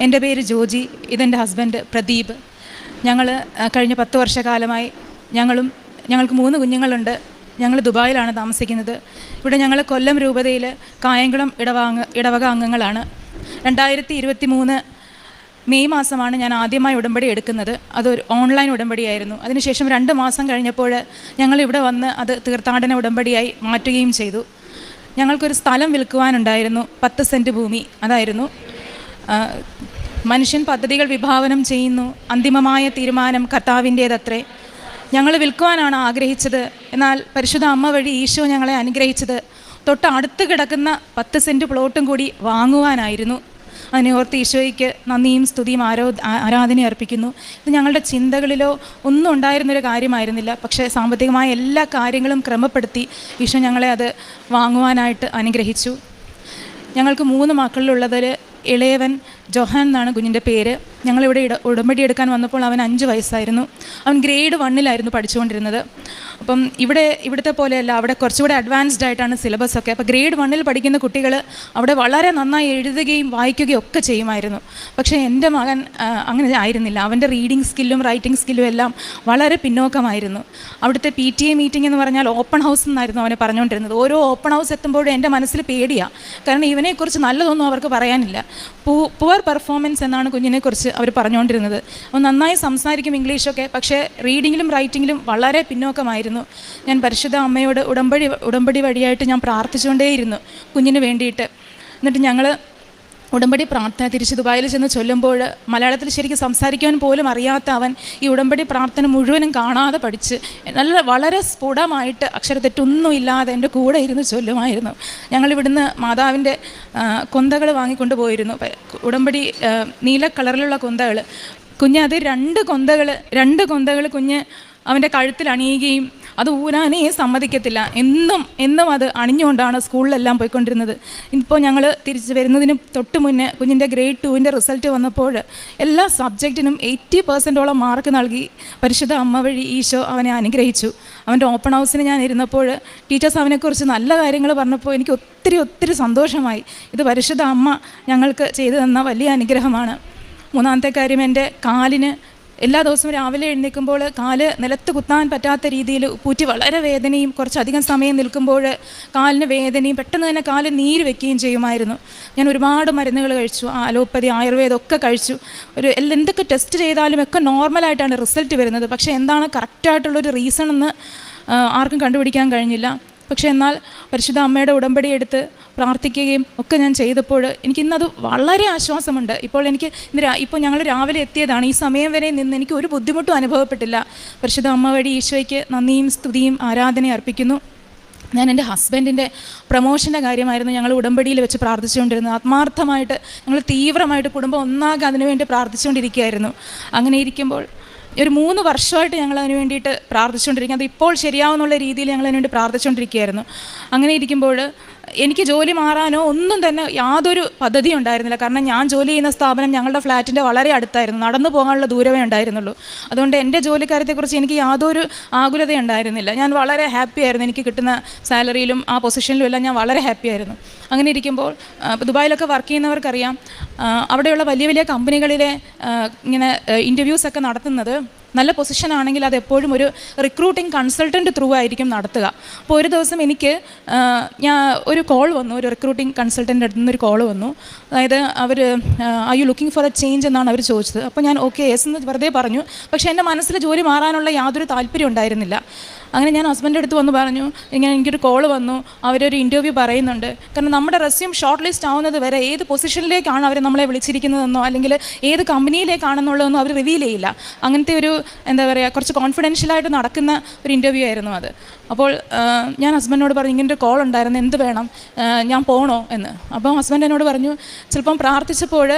എന്റെ പേര് ജോജി ഇതെന്റെ ഹസ്ബൻഡ് പ്രദീപ്. ഞങ്ങൾ കഴിഞ്ഞ പത്ത് വർഷക്കാലമായി ഞങ്ങളും ഞങ്ങൾക്ക് മൂന്ന് കുഞ്ഞുങ്ങളുണ്ട്. ഞങ്ങൾ ദുബായിലാണ് താമസിക്കുന്നത്. ഇവിടെ ഞങ്ങൾ കൊല്ലം രൂപതയിൽ കായംകുളം ഇടവാങ്ങ ഇടവക അംഗങ്ങളാണ്. രണ്ടായിരത്തി ഇരുപത്തി മൂന്ന് മെയ് മാസമാണ് ഞാൻ ആദ്യമായി ഉടമ്പടി എടുക്കുന്നത്. അതൊരു ഓൺലൈൻ ഉടമ്പടിയായിരുന്നു. അതിനുശേഷം രണ്ട് മാസം കഴിഞ്ഞപ്പോൾ ഞങ്ങൾ ഇവിടെ വന്ന് അത് തീർത്ഥാടന ഉടമ്പടിയായി മാറ്റുകയും ചെയ്തു. ഞങ്ങൾക്കൊരു സ്ഥലം വിൽക്കുവാനുണ്ടായിരുന്നു പത്ത് സെന്റ് ഭൂമി. അതായിരുന്നു മനുഷ്യൻ പദ്ധതികൾ വിഭാവനം ചെയ്യുന്നു. അന്തിമമായ തീരുമാനം കർത്താവിന്റേതത്രേ. ഞങ്ങൾ വിൽക്കുവാനാണ് ആഗ്രഹിച്ചത്. എന്നാൽ പരിശുദ്ധ അമ്മ വഴി ഈശോ ഞങ്ങളെ അനുഗ്രഹിച്ചത്. തൊട്ട് അടുത്ത് കിടക്കുന്ന പത്ത് സെന്റ് പ്ലോട്ടും കൂടി വാങ്ങുവാനായിരുന്നു. അതിനെ ഓർത്ത് ഈശോയ്ക്ക് നന്ദിയും സ്തുതിയും ആരോ ആരാധന അർപ്പിക്കുന്നു. ഇത് ഞങ്ങളുടെ ചിന്തകളിലോ ഒന്നും ഉണ്ടായിരുന്നൊരു കാര്യമായിരുന്നില്ല. പക്ഷേ സാമ്പത്തികമായ എല്ലാ കാര്യങ്ങളും ക്രമപ്പെടുത്തി ഈശോ ഞങ്ങളെ അത് വാങ്ങുവാനായിട്ട് അനുഗ്രഹിച്ചു. ഞങ്ങൾക്ക് മൂന്ന് മക്കളിലുള്ളതിൽ ഇളയവൻ ജൊഹാൻ എന്നാണ് കുഞ്ഞിന്റെ പേര്. ഞങ്ങളിവിടെ ഇട ഉടമ്പടി എടുക്കാൻ വന്നപ്പോൾ അവൻ അഞ്ച് വയസ്സായിരുന്നു. അവൻ ഗ്രേഡ് വണ്ണിലായിരുന്നു പഠിച്ചുകൊണ്ടിരുന്നത്. അപ്പം ഇവിടെ ഇവിടുത്തെ പോലെയല്ല അവിടെ കുറച്ചുകൂടെ അഡ്വാൻസ്ഡ് ആയിട്ടാണ് സിലബസ് ഒക്കെ. അപ്പോൾ ഗ്രേഡ് വണ്ണിൽ പഠിക്കുന്ന കുട്ടികൾ അവിടെ വളരെ നന്നായി എഴുതുകയും വായിക്കുകയും ഒക്കെ ചെയ്യുമായിരുന്നു. പക്ഷേ എന്റെ മകൻ അങ്ങനെ ആയിരുന്നില്ല. അവന്റെ റീഡിംഗ് സ്കില്ലും റൈറ്റിംഗ് സ്കില്ലും എല്ലാം വളരെ പിന്നോക്കമായിരുന്നു. അവിടുത്തെ പി ടി എ മീറ്റിംഗ് എന്ന് പറഞ്ഞാൽ ഓപ്പൺ ഹൗസ് എന്നായിരുന്നു അവനെ പറഞ്ഞുകൊണ്ടിരുന്നത്. ഓരോ ഓപ്പൺ ഹൗസ് എത്തുമ്പോഴും എന്റെ മനസ്സിൽ പേടിയാണ് കാരണം ഇവനെക്കുറിച്ച് നല്ലതൊന്നും അവർക്ക് പറയാനില്ല. പുവർ പെർഫോമൻസ് എന്നാണ് കുഞ്ഞിനെക്കുറിച്ച് അവർ പറഞ്ഞുകൊണ്ടിരുന്നത്. അവൻ നന്നായി സംസാരിക്കും ഇംഗ്ലീഷൊക്കെ പക്ഷേ റീഡിങ്ങിലും റൈറ്റിങ്ങിലും വളരെ പിന്നോക്കമായിരുന്നു. ഞാൻ പരിശുദ്ധ അമ്മയോട് ഉടമ്പടി ഉടമ്പടി വഴിയായിട്ട് ഞാൻ പ്രാർത്ഥിച്ചുകൊണ്ടേയിരുന്നു കുഞ്ഞിന് വേണ്ടിയിട്ട്. എന്നിട്ട് ഞങ്ങൾ ഉടമ്പടി പ്രാർത്ഥന തിരിച്ച് ദുബായിൽ ചെന്ന് ചൊല്ലുമ്പോൾ മലയാളത്തിൽ ശരിക്കും സംസാരിക്കാൻ പോലും അറിയാത്ത അവൻ ഈ ഉടമ്പടി പ്രാർത്ഥന മുഴുവനും കാണാതെ പഠിച്ച് നല്ല വളരെ സ്ഫുടമായിട്ട് അക്ഷരത്തെറ്റൊന്നും ഇല്ലാതെ എന്റെ കൂടെ ഇരുന്ന് ചൊല്ലുമായിരുന്നു. ഞങ്ങളിവിടുന്ന് മാതാവിന്റെ കൊന്തകൾ വാങ്ങിക്കൊണ്ട് പോയിരുന്നു. ഉടമ്പടി നീല കളറിലുള്ള കൊന്തകൾ. കുഞ്ഞ് അത് രണ്ട് കൊന്തകൾ രണ്ട് കൊന്തകൾ കുഞ്ഞ് അവന്റെ കഴുത്തിൽ അണിയുകയും അത് ഊരാനേ സമ്മതിക്കത്തില്ല. എന്നും എന്നും അത് അണിഞ്ഞുകൊണ്ടാണ് സ്കൂളിലെല്ലാം പോയിക്കൊണ്ടിരുന്നത്. ഇപ്പോൾ ഞങ്ങൾ തിരിച്ച് വരുന്നതിന് തൊട്ട് മുന്നേ കുഞ്ഞിന്റെ ഗ്രേഡ് ടുവിന്റെ റിസൾട്ട് വന്നപ്പോൾ എല്ലാ സബ്ജക്റ്റിനും എയ്റ്റി പെർസെന്റോളം മാർക്ക് നൽകി. പരിശുദ്ധ അമ്മ വഴി ഈശോ അവനെ അനുഗ്രഹിച്ചു. അവന്റെ ഓപ്പൺ ഹൗസിന് ഞാൻ ഇരുന്നപ്പോൾ ടീച്ചേഴ്സ് അവനെക്കുറിച്ച് നല്ല കാര്യങ്ങൾ പറഞ്ഞപ്പോൾ എനിക്ക് ഒത്തിരി ഒത്തിരി സന്തോഷമായി. ഇത് പരിശുദ്ധ അമ്മ ഞങ്ങൾക്ക് ചെയ്തു തന്ന വലിയ അനുഗ്രഹമാണ്. മൂന്നാമത്തെ കാര്യം എന്റെ കാലിന് എല്ലാ ദിവസവും രാവിലെ എഴുന്നേൽക്കുമ്പോൾ കാൽ നിലത്ത് കുത്താൻ പറ്റാത്ത രീതിയിൽ പൂറ്റി വളരെ വേദനയും കുറച്ചധികം സമയം നിൽക്കുമ്പോൾ കാലിന് വേദനയും പെട്ടെന്ന് തന്നെ കാൽ നീര് വെക്കുകയും ചെയ്യുമായിരുന്നു. ഞാൻ ഒരുപാട് മരുന്നുകൾ കഴിച്ചു അലോപ്പതി ആയുർവേദം ഒക്കെ കഴിച്ചു. ഒരു എന്തൊക്കെ ടെസ്റ്റ് ചെയ്താലും ഒക്കെ നോർമലായിട്ടാണ് റിസൾട്ട് വരുന്നത്. പക്ഷേ എന്താണ് കറക്റ്റായിട്ടുള്ളൊരു റീസൺ എന്ന് ആർക്കും കണ്ടുപിടിക്കാൻ കഴിഞ്ഞില്ല. പക്ഷേ എന്നാൽ പരിശുദ്ധ അമ്മയുടെ ഉടമ്പടി എടുത്ത് പ്രാർത്ഥിക്കുകയും ഒക്കെ ഞാൻ ചെയ്തപ്പോൾ എനിക്ക് ഇന്നത് വളരെ ആശ്വാസമുണ്ട്. ഇപ്പോൾ എനിക്ക് ഇന്ന് ഇപ്പോൾ ഞങ്ങൾ രാവിലെ എത്തിയതാണ്. ഈ സമയം വരെ നിന്ന് എനിക്ക് ഒരു ബുദ്ധിമുട്ടും അനുഭവപ്പെട്ടില്ല. പരിശുദ്ധ അമ്മ വഴി ഈശോയ്ക്ക് നന്ദിയും സ്തുതിയും ആരാധനയും അർപ്പിക്കുന്നു. ഞാൻ എന്റെ ഹസ്ബൻഡിന്റെ പ്രൊമോഷന്റെ കാര്യമായിരുന്നു ഞങ്ങൾ ഉടമ്പടിയിൽ വെച്ച് പ്രാർത്ഥിച്ചുകൊണ്ടിരുന്നത്. ആത്മാർത്ഥമായിട്ട് ഞങ്ങൾ തീവ്രമായിട്ട് കുടുംബം ഒന്നാകെ അതിനുവേണ്ടി പ്രാർത്ഥിച്ചുകൊണ്ടിരിക്കുകയായിരുന്നു. അങ്ങനെ ഇരിക്കുമ്പോൾ ഒരു മൂന്ന് വർഷമായിട്ട് ഞങ്ങൾ അതിന് വേണ്ടിയിട്ട് പ്രാർത്ഥിച്ചുകൊണ്ടിരിക്കുക അത് ഇപ്പോൾ ശരിയാവുന്നുള്ള രീതിയിൽ ഞങ്ങൾ അതിന് വേണ്ടി പ്രാർത്ഥിച്ചുകൊണ്ടിരിക്കുകയായിരുന്നു. അങ്ങനെ ഇരിക്കുമ്പോൾ എനിക്ക് ജോലി മാറാനോ ഒന്നും തന്നെ യാതൊരു പദ്ധതി ഉണ്ടായിരുന്നില്ല. കാരണം ഞാൻ ജോലി ചെയ്യുന്ന സ്ഥാപനം ഞങ്ങളുടെ ഫ്ലാറ്റിന്റെ വളരെ അടുത്തായിരുന്നു. നടന്നു പോകാനുള്ള ദൂരമേ ഉണ്ടായിരുന്നുള്ളൂ. അതുകൊണ്ട് എന്റെ ജോലിക്കാര്യത്തെക്കുറിച്ച് എനിക്ക് യാതൊരു ആകുലത ഉണ്ടായിരുന്നില്ല ഞാൻ വളരെ ഹാപ്പി ആയിരുന്നു. എനിക്ക് കിട്ടുന്ന സാലറിയിലും ആ പൊസിഷനിലും എല്ലാം ഞാൻ വളരെ ഹാപ്പി ആയിരുന്നു. അങ്ങനെ ഇരിക്കുമ്പോൾ ദുബായിലൊക്കെ വർക്ക് ചെയ്യുന്നവർക്കറിയാം അവിടെയുള്ള വലിയ വലിയ കമ്പനികളിലെ ഇങ്ങനെ ഇന്റർവ്യൂസൊക്കെ നടത്തുന്നത് നല്ല പൊസിഷൻ ആണെങ്കിൽ അത് എപ്പോഴും ഒരു റിക്രൂട്ടിംഗ് കൺസൾട്ടന്റ് ത്രൂ ആയിരിക്കും നടത്തുക. അപ്പോൾ ഒരു ദിവസം എനിക്ക് ഞാൻ ഒരു കോൾ വന്നു ഒരു റിക്രൂട്ടിംഗ് കൺസൾട്ടന്റെ അടുത്ത് നിന്നൊരു കോൾ വന്നു. അതായത് അവർ I you looking for a change എന്നാണ് അവർ ചോദിച്ചത്. അപ്പോൾ ഞാൻ ഓക്കെ എസ് എന്ന് വെറുതെ പറഞ്ഞു. പക്ഷേ എന്റെ മനസ്സിൽ ജോലി മാറാനുള്ള യാതൊരു താല്പര്യം ഉണ്ടായിരുന്നില്ല. അങ്ങനെ ഞാൻ ഹസ്ബൻഡ് അടുത്ത് വന്ന് പറഞ്ഞു ഇങ്ങനെ എനിക്കൊരു കോൾ വന്നു അവരൊരു ഇന്റർവ്യൂ പറയുന്നുണ്ട്. കാരണം നമ്മുടെ റെസ്യൂം ഷോർട്ട് ലിസ്റ്റ് ആവുന്നത് വരെ ഏത് പൊസിഷനിലേക്കാണ് അവർ നമ്മളെ വിളിച്ചിരിക്കുന്നതെന്നോ അല്ലെങ്കിൽ ഏത് കമ്പനിയിലേക്കാണെന്നുള്ളതെന്നോ അവർ റിവീൽ ചെയ്യില്ല. അങ്ങനത്തെ ഒരു എന്താ പറയുക കുറച്ച് കോൺഫിഡൻഷ്യലായിട്ട് നടക്കുന്ന ഒരു ഇന്റർവ്യൂ ആയിരുന്നു അത്. അപ്പോൾ ഞാൻ ഹസ്ബൻഡിനോട് പറഞ്ഞു ഇങ്ങനെ ഒരു കോൾ ഉണ്ടായിരുന്നു എന്ത് വേണം? ഞാൻ പോകണോ എന്ന്. അപ്പോൾ ഹസ്ബൻഡ് എന്നോട് പറഞ്ഞു ചിലപ്പം പ്രാർത്ഥിച്ചപ്പോൾ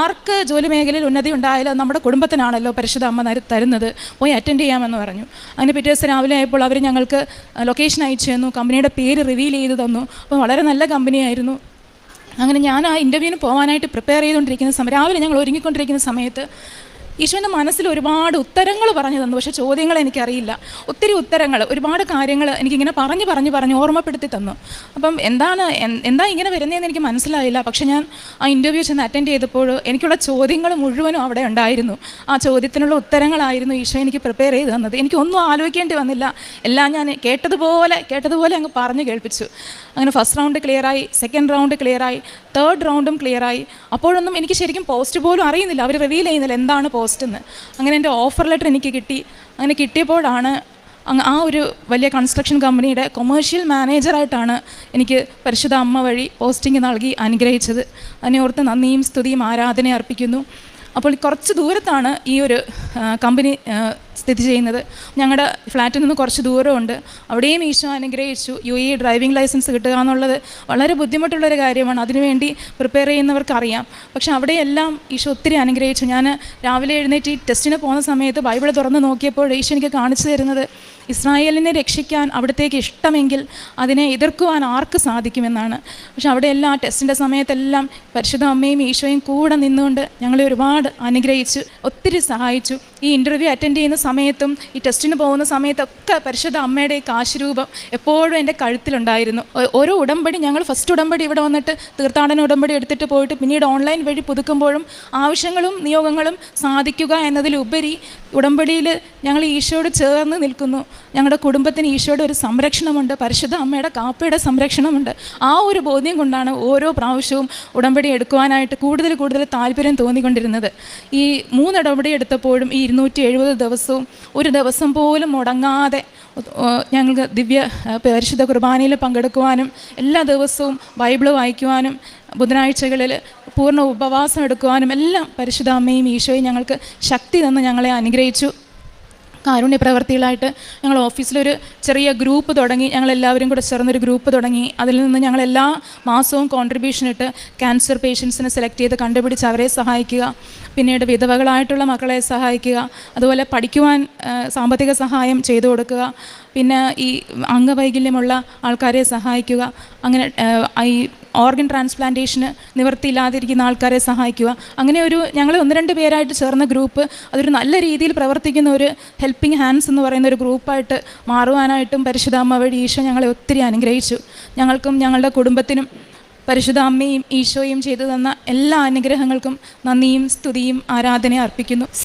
ആർക്ക് ജോലി മേഖലയിൽ ഉന്നതി ഉണ്ടായാലും നമ്മുടെ കുടുംബത്തിനാണല്ലോ പരിശുദ്ധ അമ്മ തരുന്നത്. പോയി അറ്റൻഡ് ചെയ്യാമെന്ന് പറഞ്ഞു. അങ്ങനെ പിറ്റേ ദിവസം രാവിലെ ആയപ്പോൾ അവർ ഞങ്ങൾക്ക് ലൊക്കേഷൻ അയച്ചു തന്നു കമ്പനിയുടെ പേര് റിവീൽ ചെയ്ത് തന്നു. അപ്പോൾ വളരെ നല്ല കമ്പനിയായിരുന്നു. അങ്ങനെ ഞാൻ ആ ഇന്റർവ്യൂവിന് പോകാനായിട്ട് പ്രിപ്പയർ ചെയ്തുകൊണ്ടിരിക്കുന്ന സമയം രാവിലെ ഞങ്ങൾ ഒരുങ്ങിക്കൊണ്ടിരിക്കുന്ന സമയത്ത് ഈശോന്റെ മനസ്സിൽ ഒരുപാട് ഉത്തരങ്ങൾ പറഞ്ഞു തന്നു. പക്ഷേ ചോദ്യങ്ങൾ എനിക്കറിയില്ല. ഒത്തിരി ഉത്തരങ്ങൾ ഒരുപാട് കാര്യങ്ങൾ എനിക്കിങ്ങനെ പറഞ്ഞു പറഞ്ഞു പറഞ്ഞു ഓർമ്മപ്പെടുത്തി തന്നു. അപ്പം എന്താണ് എന്താ ഇങ്ങനെ വരുന്നതെന്ന് എനിക്ക് മനസ്സിലായില്ല. പക്ഷേ ഞാൻ ആ ഇന്റർവ്യൂ ചെന്ന് അറ്റൻഡ് ചെയ്തപ്പോൾ എനിക്കുള്ള ചോദ്യങ്ങൾ മുഴുവനും അവിടെ ഉണ്ടായിരുന്നു. ആ ചോദ്യത്തിനുള്ള ഉത്തരങ്ങളായിരുന്നു ഈശോ എനിക്ക് പ്രിപ്പയർ ചെയ്ത് തന്നത്. എനിക്കൊന്നും ആലോചിക്കേണ്ടി വന്നില്ല. എല്ലാം ഞാൻ കേട്ടതുപോലെ കേട്ടതുപോലെ അങ്ങ് പറഞ്ഞു കേൾപ്പിച്ചു. അങ്ങനെ ഫസ്റ്റ് റൗണ്ട് ക്ലിയറായി സെക്കൻഡ് റൗണ്ട് ക്ലിയറായി തേർഡ് റൗണ്ടും ക്ലിയറായി അപ്പോഴൊന്നും എനിക്ക് ശരിക്കും പോസ്റ്റ് പോലും അറിയുന്നില്ല. അവർ റിവീൽ ചെയ്യുന്നില്ല എന്താണ് പോസ്റ്റ് എന്ന് അങ്ങനെ എന്റെ ഓഫർ ലെറ്റർ എനിക്ക് കിട്ടി. അങ്ങനെ കിട്ടിയപ്പോഴാണ് ആ ഒരു വലിയ കൺസ്ട്രക്ഷൻ കമ്പനിയുടെ കൊമേഴ്ഷ്യൽ മാനേജറായിട്ടാണ് എനിക്ക് പരിശുദ്ധ അമ്മ വഴി പോസ്റ്റിംഗ് നൽകി അനുഗ്രഹിച്ചത്. അതിനെ ഓർത്ത് നന്ദിയും സ്തുതിയും ആരാധന അർപ്പിക്കുന്നു. അപ്പോൾ കുറച്ച് ദൂരത്താണ് ഈ ഒരു കമ്പനി സ്ഥിതി ചെയ്യുന്നത്. ഞങ്ങളുടെ ഫ്ലാറ്റിൽ നിന്ന് കുറച്ച് ദൂരമുണ്ട്. അവിടെയും ഈശോ അനുഗ്രഹിച്ചു. യു എ ഡ്രൈവിംഗ് ലൈസൻസ് കിട്ടുക എന്നുള്ളത് വളരെ ബുദ്ധിമുട്ടുള്ളൊരു കാര്യമാണ്. അതിനുവേണ്ടി പ്രിപ്പയർ ചെയ്യുന്നവർക്കറിയാം. പക്ഷെ അവിടെയെല്ലാം ഈശോ ഒത്തിരി അനുഗ്രഹിച്ചു. ഞാൻ രാവിലെ എഴുന്നേറ്റ് ഈ ടെസ്റ്റിന് പോകുന്ന സമയത്ത് ബൈബിൾ തുറന്ന് നോക്കിയപ്പോൾ ഈശോ എനിക്ക് കാണിച്ചു തരുന്നത് ഇസ്രായേലിനെ രക്ഷിക്കാൻ അവിടത്തേക്ക് ഇഷ്ടമെങ്കിൽ അതിനെ എതിർക്കുവാൻ ആർക്ക് സാധിക്കുമെന്നാണ്. പക്ഷെ അവിടെ എല്ലാ ടെസ്റ്റിന്റെ സമയത്തെല്ലാം പരിശുദ്ധ അമ്മയും ഈശോയും കൂടെ നിന്നുകൊണ്ട് ഞങ്ങളെ ഒരുപാട് അനുഗ്രഹിച്ചു ഒത്തിരി സഹായിച്ചു. ഈ ഇന്റർവ്യൂ അറ്റൻഡ് ചെയ്യുന്ന സമയത്തും ഈ ടെസ്റ്റിന് പോകുന്ന സമയത്തൊക്കെ പരിശുദ്ധ അമ്മയുടെ ഈ കാശുരൂപം എപ്പോഴും എന്റെ കഴുത്തിലുണ്ടായിരുന്നു. ഓരോ ഉടമ്പടി ഞങ്ങൾ ഫസ്റ്റ് ഉടമ്പടി ഇവിടെ വന്നിട്ട് തീർത്ഥാടന ഉടമ്പടി എടുത്തിട്ട് പോയിട്ട് പിന്നീട് ഓൺലൈൻ വഴി പുതുക്കുമ്പോഴും ആവശ്യങ്ങളും നിയോഗങ്ങളും സാധിക്കുക എന്നതിലുപരി ഉടമ്പടിയിൽ ഞങ്ങൾ ഈശോയോട് ചേർന്ന് നിൽക്കുന്നു. ഞങ്ങളുടെ കുടുംബത്തിന് ഈശോയുടെ ഒരു സംരക്ഷണമുണ്ട് പരിശുദ്ധ അമ്മയുടെ കാപ്പയുടെ സംരക്ഷണമുണ്ട്. ആ ഒരു ബോധ്യം കൊണ്ടാണ് ഓരോ പ്രാവശ്യവും ഉടമ്പടി എടുക്കുവാനായിട്ട് കൂടുതൽ കൂടുതൽ താല്പര്യം തോന്നിക്കൊണ്ടിരുന്നത്. ഈ മൂന്ന് എടുത്തപ്പോഴും ഈ ഇരുന്നൂറ്റി എഴുപത് ദിവസവും ഒരു ദിവസം പോലും മുടങ്ങാതെ ഞങ്ങൾക്ക് ദിവ്യ പരിശുദ്ധ കുർബാനയിൽ പങ്കെടുക്കുവാനും എല്ലാ ദിവസവും ബൈബിൾ വായിക്കുവാനും ബുധനാഴ്ചകളിൽ പൂർണ ഉപവാസം എടുക്കുവാനും എല്ലാം പരിശുദ്ധ അമ്മയും ഈശോയും ഞങ്ങൾക്ക് ശക്തി തന്ന് ഞങ്ങളെ അനുഗ്രഹിച്ചു. കാരുണ്യ പ്രവർത്തികളായിട്ട് ഞങ്ങൾ ഓഫീസിലൊരു ചെറിയ ഗ്രൂപ്പ് തുടങ്ങി. ഞങ്ങളെല്ലാവരും കൂടെ ചേർന്നൊരു ഗ്രൂപ്പ് തുടങ്ങി. അതിൽ നിന്ന് ഞങ്ങൾ എല്ലാ മാസവും കോൺട്രിബ്യൂഷൻ ഇട്ട് ക്യാൻസർ പേഷ്യൻസിനെ സെലക്ട് ചെയ്ത് കണ്ടുപിടിച്ച് അവരെ സഹായിക്കുക. പിന്നീട് വിധവകളായിട്ടുള്ള മക്കളെ സഹായിക്കുക. അതുപോലെ പഠിക്കുവാൻ സാമ്പത്തിക സഹായം ചെയ്തു കൊടുക്കുക. പിന്നെ ഈ അംഗവൈകല്യമുള്ള ആൾക്കാരെ സഹായിക്കുക അങ്ങനെ ഈ ഓർഗൻ ട്രാൻസ്പ്ലാന്റേഷന് നിവൃത്തിയില്ലാതിരിക്കുന്ന ആൾക്കാരെ സഹായിക്കുക. അങ്ങനെ ഒരു ഞങ്ങൾ ഒന്ന് രണ്ട് പേരായിട്ട് ചേർന്ന ഗ്രൂപ്പ് അതൊരു നല്ല രീതിയിൽ പ്രവർത്തിക്കുന്ന ഒരു ഹെൽപ്പിംഗ് ഹാൻഡ്സ് എന്ന് പറയുന്ന ഒരു ഗ്രൂപ്പായിട്ട് മാറുവാനായിട്ടും പരിശുദ്ധാമ്മ വഴി ഈശോ ഞങ്ങളെ ഒത്തിരി അനുഗ്രഹിച്ചു. ഞങ്ങൾക്കും ഞങ്ങളുടെ കുടുംബത്തിനും പരിശുദ്ധാമ്മയും ഈശോയും ചെയ്തു തന്ന എല്ലാ അനുഗ്രഹങ്ങൾക്കും നന്ദിയും സ്തുതിയും ആരാധനയും അർപ്പിക്കുന്നു.